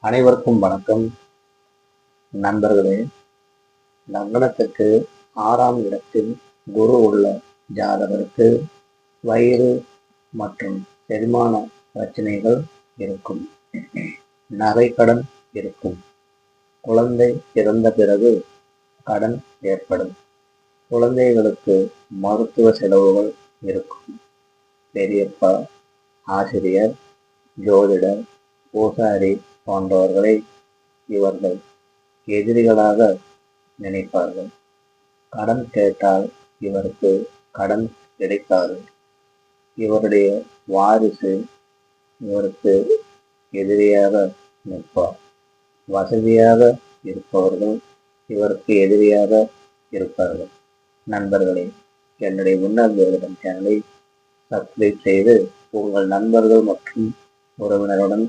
அனைவருக்கும் வணக்கம். நண்பர்களே லக்னத்துக்கு ஆறாம் இடத்தில் குரு உள்ள ஜாதகருக்கு வயிறு மற்றும் செரிமான பிரச்சனைகள் இருக்கும். நகை கடன் இருக்கும். குழந்தை பிறந்த பிறகு கடன் ஏற்படும். குழந்தைகளுக்கு மருத்துவ செலவுகள் இருக்கும். பெரியப்பா ஆசிரியர் ஜோதிடர் பூசாரி போன்றவர்களை இவர்கள் எதிரிகளாக நினைப்பார்கள். கடன் கேட்டால் இவருக்கு கடன் கிடைக்காது. இவருடைய வாரிசு இவருக்கு எதிரியாக நிற்பார். வசதியாக இருப்பவர்கள் இவருக்கு எதிரியாக இருப்பார்கள். நண்பர்களே என்னுடைய முன்னாள் ஜோதிடம் சேனலை சப்ஸ்கிரைப் செய்து உங்கள் நண்பர்கள் மற்றும் உறவினருடன்